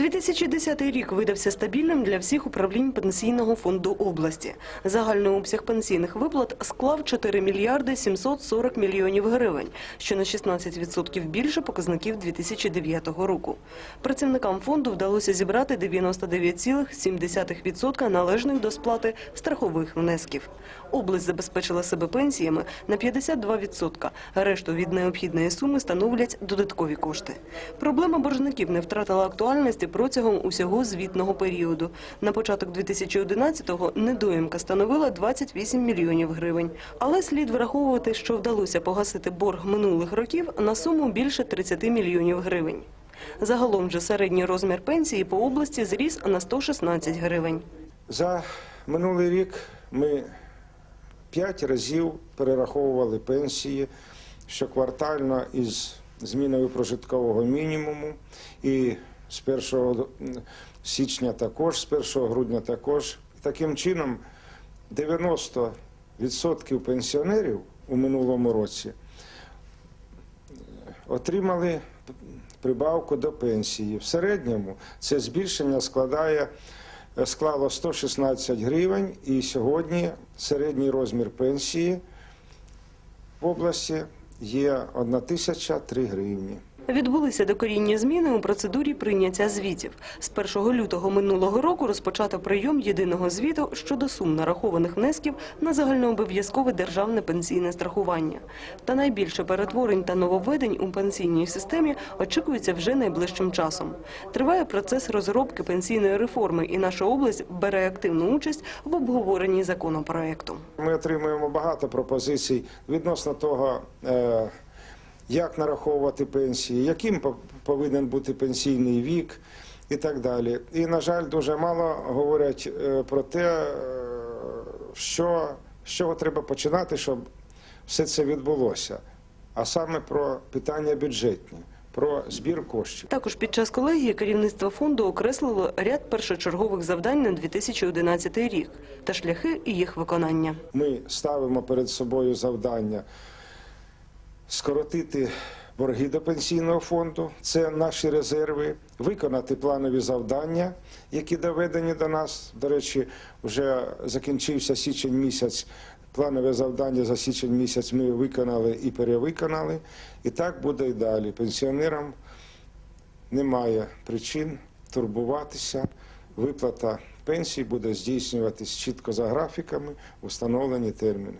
2010 рік видався стабільним для всіх управлінь пенсійного фонду області. Загальний обсяг пенсійних виплат склав 4 мільярди 740 мільйонів гривень, що на 16% більше показників 2009 року. Працівникам фонду вдалося зібрати 99,7% належних до сплати страхових внесків. Область забезпечила себе пенсіями на 52%, решту від необхідної суми становлять додаткові кошти. Проблема боржників не втратила актуальності протягом усього звітного періоду. На початок 2011-го недоїмка становила 28 мільйонів гривень. Але слід враховувати, що вдалося погасити борг минулих років на суму більше 30 мільйонів гривень. Загалом же середній розмір пенсії по області зріс на 116 гривень. За минулий рік ми п'ять разів перераховували пенсії щоквартально із зміною прожиткового мінімуму. І з 1 січня також, з 1 грудня також. Таким чином, 90% пенсіонерів у минулому році отримали прибавку до пенсії. В середньому це збільшення складає склало 116 гривень, і сьогодні середній розмір пенсії в області є 1003 гривні. Відбулися докорінні зміни у процедурі прийняття звітів. З 1 лютого минулого року розпочато прийом єдиного звіту щодо сум нарахованих внесків на загальнообов'язкове державне пенсійне страхування. Та найбільше перетворень та нововведень у пенсійній системі очікується вже найближчим часом. Триває процес розробки пенсійної реформи, і наша область бере активну участь в обговоренні законопроекту. Ми отримуємо багато пропозицій відносно того, е, як нараховувати пенсії, яким по- повинен бути пенсійний вік і так далі. І, на жаль, дуже мало говорять е, про те, е, що, з чого треба починати, щоб все це відбулося. А саме про питання бюджетні, про збір коштів. Також під час колегії керівництво фонду окреслило ряд першочергових завдань на 2011 рік та шляхи їх виконання. Ми ставимо перед собою завдання скоротити борги до пенсійного фонду, це наші резерви, виконати планові завдання, які доведені до нас. До речі, вже закінчився січень місяць. Планове завдання за січень місяць ми виконали і перевиконали. І так буде і далі. Пенсіонерам немає причин турбуватися. Виплата пенсій буде здійснюватись чітко за графіками, в установлені терміни.